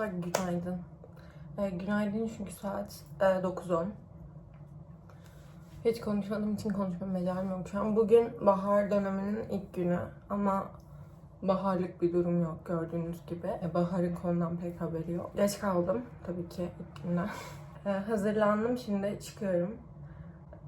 Dostlar günaydın. Ee, günaydın çünkü saat e, 9.10. Hiç konuşmadığım için konuşma mecalim yok şu an. Bugün bahar döneminin ilk günü ama baharlık bir durum yok gördüğünüz gibi. E, baharın konudan pek haberi yok. Geç kaldım tabii ki ilk günden. E, hazırlandım şimdi çıkıyorum.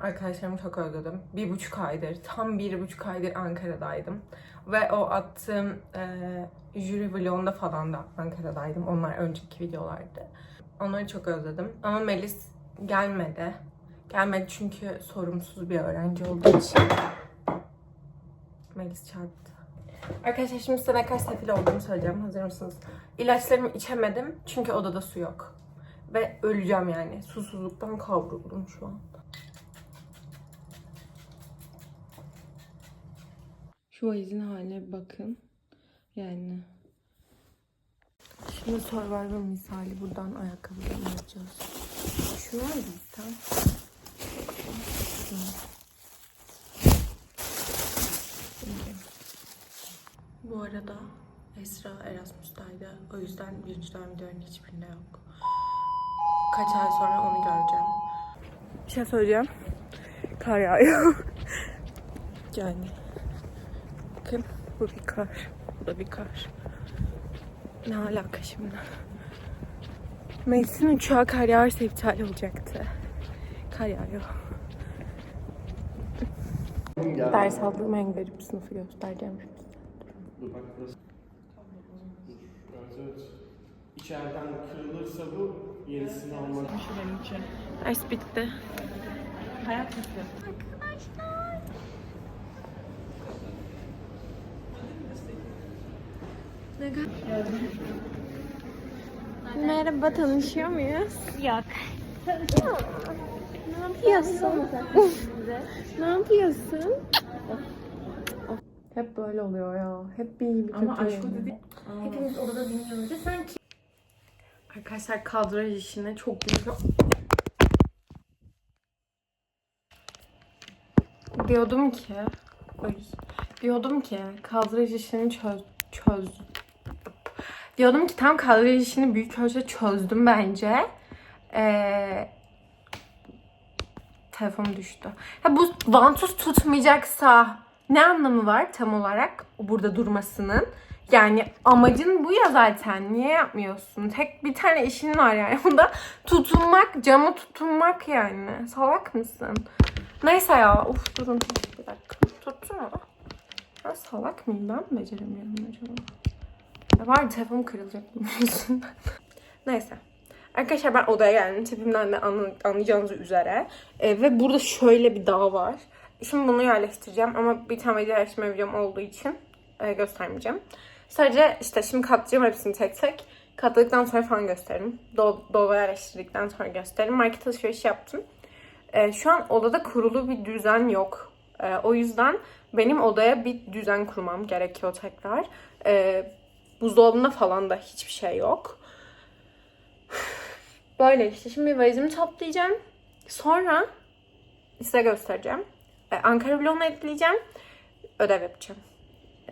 Arkadaşlarımı çok özledim. Bir buçuk aydır, tam bir buçuk aydır Ankara'daydım. Ve o attığım e, jüri vlogunda falan da Ankara'daydım. Onlar önceki videolardı. Onları çok özledim. Ama Melis gelmedi. Gelmedi çünkü sorumsuz bir öğrenci olduğu için. Melis çarptı. Arkadaşlar şimdi size ne kadar sefil olduğumu söyleyeceğim. Hazır mısınız? İlaçlarımı içemedim çünkü odada su yok. Ve öleceğim yani. Susuzluktan kavruldum şu an. Şu valizin haline bakın. Yani. Şimdi Survivor misali buradan ayakkabılarını giysem? Şunu. Şimdi. Bu arada Esra Erasmus'taydı. O yüzden dönem videoların hiçbirinde yok. Kaç ay sonra onu göreceğim. Bir şey söyleyeceğim. Kar yağıyor. yani. Bu bir kar. Bu da bir kar. Ne alaka şimdi? Melis'in uçağı kar yağarsa iptal olacaktı. Kar yağıyor. Ders aldığım en garip sınıfı göstereceğim şimdi. Dur bak burası. Evet evet. İçeriden kırılırsa bu yenisini almak. Ders bitti. Merhaba, tanışıyor muyuz? Yok. Ne yapıyorsun? ne yapıyorsun? Hep böyle oluyor ya. Hep bir iyi bir kötü. Ama aşkı dedi. Hepimiz odada dinliyoruz. Sanki... Arkadaşlar kadraj işine çok büyük... Diyordum ki... Ay, diyordum ki kadraj işini çöz... çöz... Diyordum ki tam kadraj işini büyük ölçüde çözdüm bence. Ee, telefonum düştü. Ha bu vantuz tutmayacaksa ne anlamı var tam olarak burada durmasının? Yani amacın bu ya zaten. Niye yapmıyorsun? Tek bir tane işin var yani. O da tutunmak, cama tutunmak yani. Salak mısın? Neyse ya. Uf durun. Bir dakika. Tuttu mu? Ben salak mıyım? Ben mi beceremiyorum acaba? Var telefonum kırılacak. Neyse. Arkadaşlar ben odaya geldim. Tipimden de anla- anlayacağınız üzere. Ee, ve burada şöyle bir dağ var. Şimdi bunu yerleştireceğim ama bir tane yerleştirme videom olduğu için e, göstermeyeceğim. Sadece işte şimdi katlayacağım hepsini tek tek. Katladıktan sonra falan gösteririm. Do yerleştirdikten sonra gösteririm. Market alışveriş yaptım. E, şu an odada kurulu bir düzen yok. E, o yüzden benim odaya bir düzen kurmam gerekiyor tekrar. E, buzdolabında falan da hiçbir şey yok. Böyle işte. Şimdi valizimi toplayacağım. Sonra size göstereceğim. Ee, Ankara vlogunu ekleyeceğim. Ödev yapacağım.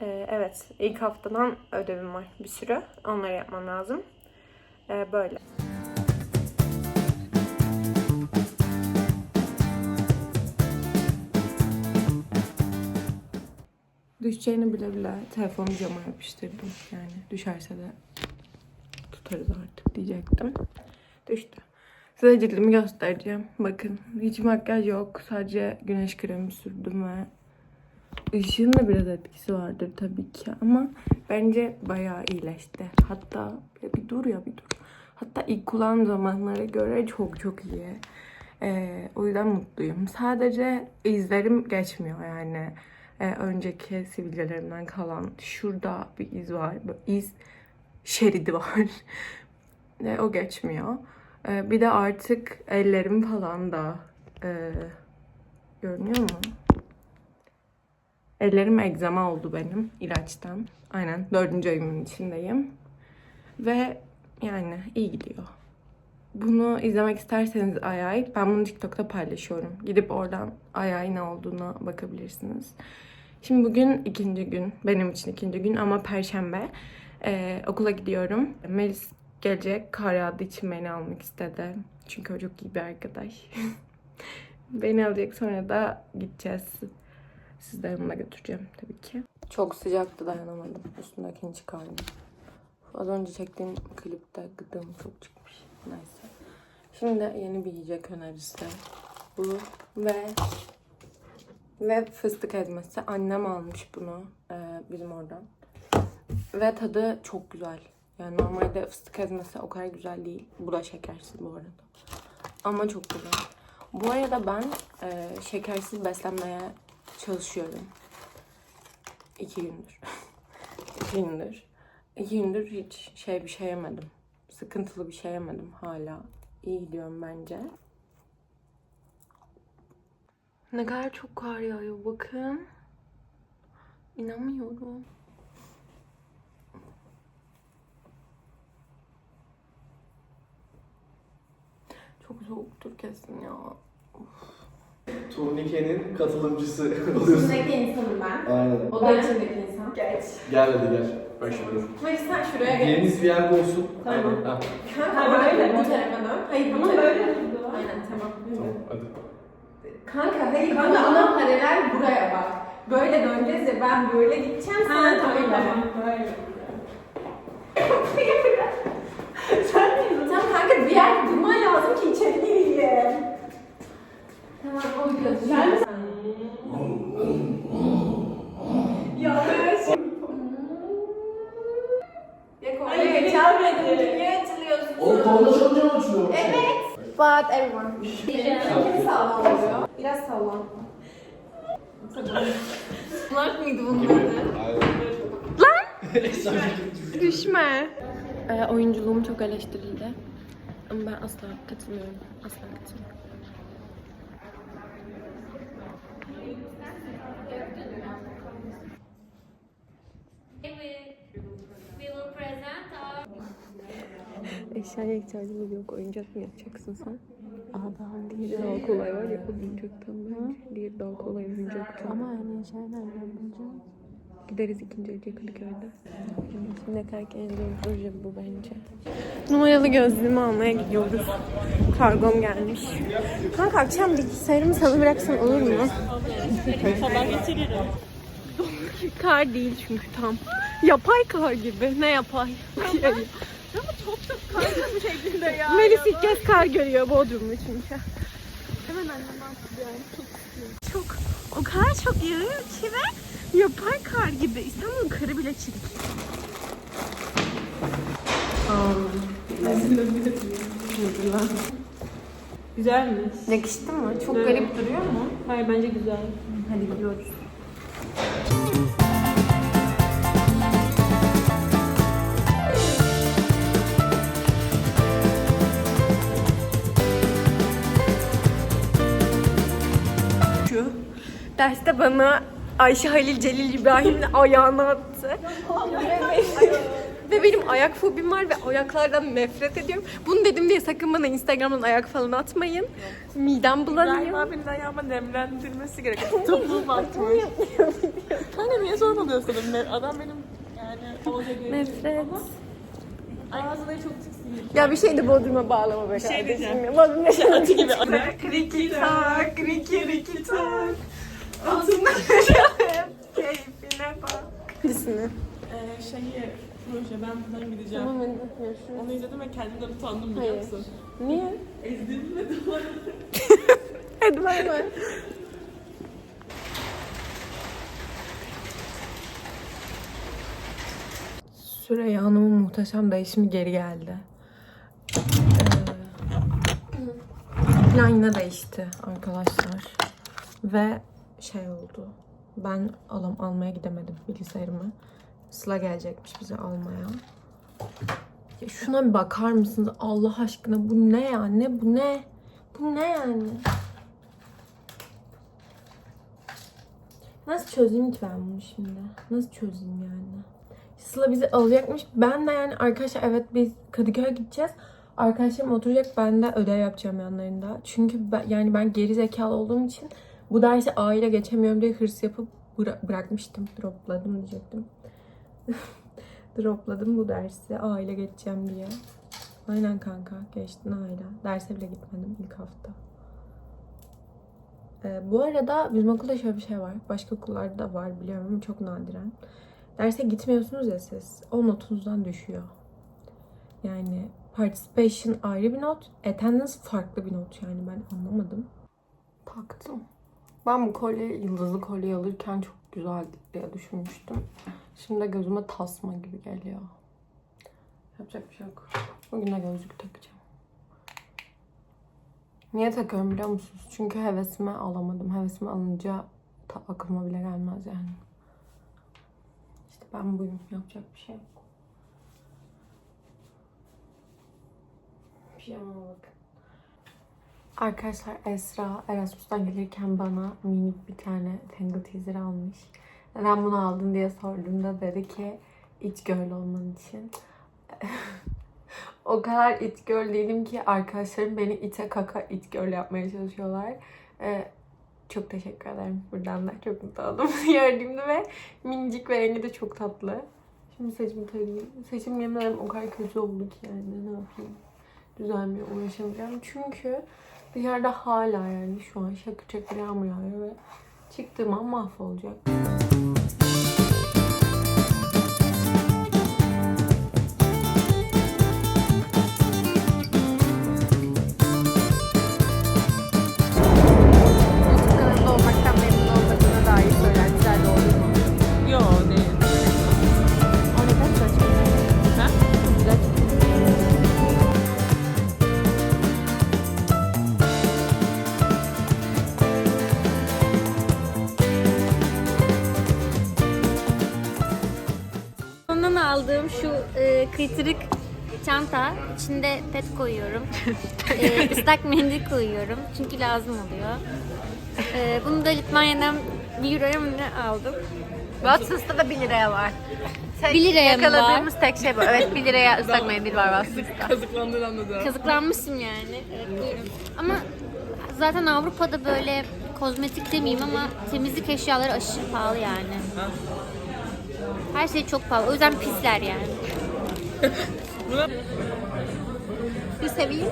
Ee, evet. ilk haftadan ödevim var bir sürü. Onları yapmam lazım. Ee, böyle. Düşeceğini bile bile telefonu cama yapıştırdım. Yani düşerse de tutarız artık diyecektim. Düştü. Size cildimi göstereceğim. Bakın hiç makyaj yok. Sadece güneş kremi sürdüm ve ışığın da biraz etkisi vardır tabii ki ama bence bayağı iyileşti. Hatta ya bir dur ya bir dur. Hatta ilk kullanım zamanlara göre çok çok iyi. Ee, o yüzden mutluyum. Sadece izlerim geçmiyor yani. Ee, önceki sivilcelerimden kalan şurada bir iz var. Böyle iz şeridi var. Ee, o geçmiyor. Ee, bir de artık ellerim falan da e, görünüyor mu? Ellerim egzama oldu benim ilaçtan. Aynen dördüncü ayımın içindeyim. Ve yani iyi gidiyor. Bunu izlemek isterseniz ay ay ben bunu TikTok'ta paylaşıyorum. Gidip oradan ay ay ne olduğuna bakabilirsiniz. Şimdi bugün ikinci gün. Benim için ikinci gün ama perşembe. Ee, okula gidiyorum. Melis gece kar yağdığı için beni almak istedi. Çünkü o çok iyi bir arkadaş. beni alacak sonra da gideceğiz. Sizi de yanımda götüreceğim tabii ki. Çok sıcaktı dayanamadım. Üstündekini çıkardım. Az önce çektiğim klipte gıdığım çok çıkmış. Neyse. Şimdi yeni bir yiyecek önerisi. Bu ve ve fıstık ezmesi. Annem almış bunu e, bizim oradan. Ve tadı çok güzel. Yani normalde fıstık ezmesi o kadar güzel değil. Bu da şekersiz bu arada. Ama çok güzel. Bu arada ben e, şekersiz beslenmeye çalışıyorum. İki gündür. İki gündür. İki gündür hiç şey bir şey yemedim. Sıkıntılı bir şey yemedim hala. İyi gidiyorum bence. Ne kadar çok kar yağıyor bakın. İnanmıyorum. Çok soğuktur kesin ya. Turnikenin katılımcısı oluyorsun. insanım ben. Aynen. O da içindeki insan. Geç. Gel hadi gel. Başlıyoruz. Hayır sen şuraya geç. Yeriniz bir yerde olsun. Tamam. Aynen. Ha, Kanka böyle bu tarafa dön. Hayır bu tarafa. Aynen tamam. tamam hadi. Kanka hayır Kanka, buna paralel buraya bak. Böyle döneceğiz ya ben böyle gideceğim sen de öyle. Böyle. Tamam kanka bir yer durman lazım ki içeri gireyim. Tamam o götüreceğim. Yanlış. Hayır geçemedim. Niye açılıyorsun? Oğlum kolda çalınca mı açılıyor? Evet. But everyone. Kim sağlam oluyor? Biraz sağlam. Bunlar mıydı bunları? Düşme. Ee, oyunculuğum çok eleştirildi. Ama ben asla katılmıyorum. Asla katılmıyorum. Eşyaya ihtiyacımız yok. Oyuncak mı yapacaksın sen? Aa daha diğeri daha kolay var ya oyuncaktan bence. Diğeri daha kolay oyuncaktan. Ama yani eşyayı nereden bulacağız? Gideriz ikinci elce Kadıköy'de. Şimdi en zor proje bu bence. Numaralı gözlüğümü almaya gidiyoruz. Kargom gelmiş. Kanka akşam bilgisayarımı sana bıraksan olur mu? Sabah getiririm. Kar değil çünkü tam. Yapay kar gibi. Ne yapay? Ama çok çok kaygı şeklinde ya. Melis ilk kez kar görüyor Bodrum'da çünkü. Hemen annem yani. Çok Çok, o kadar çok yağıyor ki ve yapay kar gibi. İstanbul'un karı bile çirik. Güzelmiş. Yakıştı mı? Çok garip duruyor mu? Hayır bence güzel. Hadi gidiyoruz. Derste bana Ayşe Halil Celil İbrahim'in ayağını attı. ve benim ayak fobim var ve ayaklardan nefret ediyorum. Bunu dedim diye sakın bana Instagram'dan ayak falan atmayın. Midem bulanıyor. İbrahim abinin ayağıma nemlendirmesi gerekiyor. Topuğum atmış. Kanka niye sormalıyorsun? Adam benim yani olacak Nefret. Ağzına çok çıksın. Ya bir şey de Bodrum'a bağlama be şey kardeşim. diyeceğim. ya. Bodrum ne Atı gibi. Riki tak, riki riki tak. Altında keyfine bak. Hangisini? Ee, şeyi, proje ben buradan gideceğim. Tamam ben görüşürüz. Onu izledim ve kendimden utandım biliyor Hayır. musun? Niye? Ezdirmedim bana. Hadi bay bay. Süreyya Hanım'ın muhteşem değişimi geri geldi. Ee, plan yine değişti arkadaşlar. Ve şey oldu. Ben alam almaya gidemedim bilgisayarımı. Sıla gelecekmiş bizi almaya. Ya şuna bir bakar mısınız? Allah aşkına bu ne ya? Ne bu ne? Bu ne yani? Nasıl çözeyim ki ben bunu şimdi? Nasıl çözeyim yani? Sıla bizi alacakmış. Ben de yani arkadaşlar evet biz Kadıköy'e gideceğiz. Arkadaşlarım oturacak ben de ödev yapacağım yanlarında. Çünkü ben, yani ben geri zekalı olduğum için bu dersi A ile geçemiyorum diye hırs yapıp bıra- bırakmıştım. Dropladım diyecektim. Dropladım bu dersi A ile geçeceğim diye. Aynen kanka. Geçtin hala. Derse bile gitmedim ilk hafta. Ee, bu arada bizim okulda şöyle bir şey var. Başka okullarda da var biliyorum ama çok nadiren. Derse gitmiyorsunuz ya siz. O notunuzdan düşüyor. Yani participation ayrı bir not. Attendance farklı bir not yani ben anlamadım. Taktım. Ben bu kolye, yıldızlı kolye alırken çok güzel diye düşünmüştüm. Şimdi de gözüme tasma gibi geliyor. Yapacak bir şey yok. Bugün de gözlük takacağım. Niye takıyorum biliyor musunuz? Çünkü hevesime alamadım. Hevesime alınca ta aklıma bile gelmez yani. İşte ben buyum. Yapacak bir şey yok. Pijama bakın. Arkadaşlar Esra Erasmus'tan gelirken bana minik bir tane Tangle teaser almış. Neden bunu aldın diye sorduğumda dedi ki iç girl olman için. o kadar it girl değilim ki arkadaşlarım beni ite kaka it girl yapmaya çalışıyorlar. Ee, çok teşekkür ederim buradan da. Çok mutlu oldum gördüğümde ve minicik ve rengi de çok tatlı. Şimdi saçımı tarayayım. Saçım yemin o kadar kötü oldu ki yani ne yapayım. Düzelmeye uğraşamayacağım. Çünkü dışarıda hala yani şu an şakır şakır yağmur yağıyor ve çıktığım an mahvolacak. Kıytırık çanta. içinde pet koyuyorum. e, ıslak mendil koyuyorum. Çünkü lazım oluyor. E, bunu da Litmanya'dan 1 euroya mı ne aldım? Watson's'ta da 1 liraya var. Tek 1 liraya mı var? Yakaladığımız tek şey bu. Evet 1 liraya ıslak mendil var Watson's'ta. Kazıklandığını anladım. Kazıklanmışım yani. Evet buyurun. Ama zaten Avrupa'da böyle kozmetik demeyeyim ama temizlik eşyaları aşırı pahalı yani. Her şey çok pahalı. O yüzden pisler yani. Bir seveyim.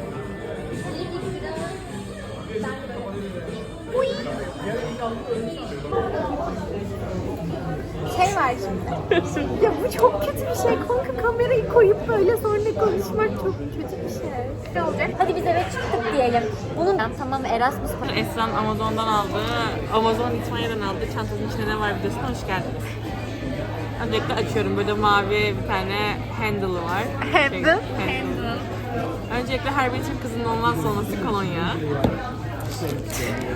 Şey var şimdi. ya bu çok kötü bir şey. Kanka kamerayı koyup böyle sonra konuşmak çok kötü bir şey. Ne olacak? Hadi biz eve çıktık diyelim. Bunun tamam Erasmus Esra'nın Amazon'dan aldığı, Amazon İtmanya'dan aldığı çantasının içinde ne var videosuna hoş geldiniz. Öncelikle açıyorum. Böyle mavi bir tane handle'ı var. Handle? Şey, handle. Öncelikle her bir için kızın olmazsa olması kolonya.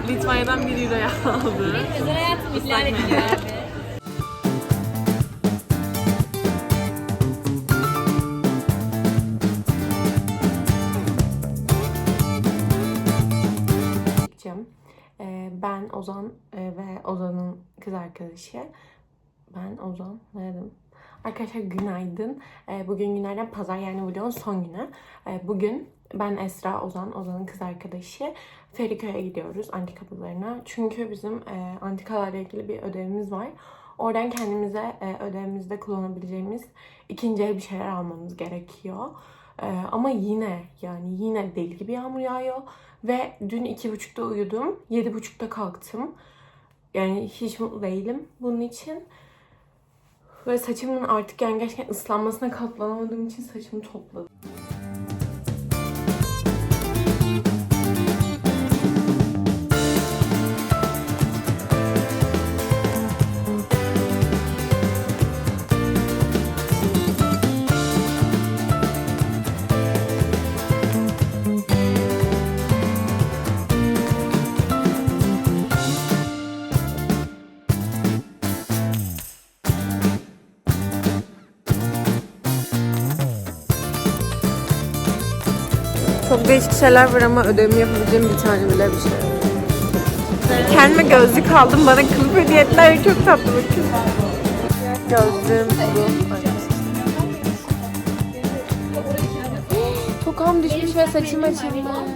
Litvanya'dan 1 euroya aldı. özel hayatım Islak mendil. Cem. Ee, ben Ozan e, ve Ozan'ın kız arkadaşı. Ben Ozan. Ne dedim? Arkadaşlar günaydın. Ee, bugün günlerden pazar yani vlogun son günü. Ee, bugün ben Esra, Ozan, Ozan'ın kız arkadaşı Feriköy'e gidiyoruz antika pazarına. Çünkü bizim e, antikalarla ilgili bir ödevimiz var. Oradan kendimize e, ödevimizde kullanabileceğimiz ikinci el bir şeyler almamız gerekiyor. Ee, ama yine yani yine deli gibi yağmur yağıyor. Ve dün iki buçukta uyudum. Yedi buçukta kalktım. Yani hiç mutlu değilim bunun için. Ve saçımın artık yani gerçekten ıslanmasına katlanamadığım için saçımı topladım. Çok değişik şeyler var ama ödevimi yapabileceğim bir tane bile bir şey. Kendime gözlük aldım. Bana kılıf hediye ettiler. Çok tatlı bakın. Gözlüğüm bu. Tokam düşmüş ve saçım açılmış.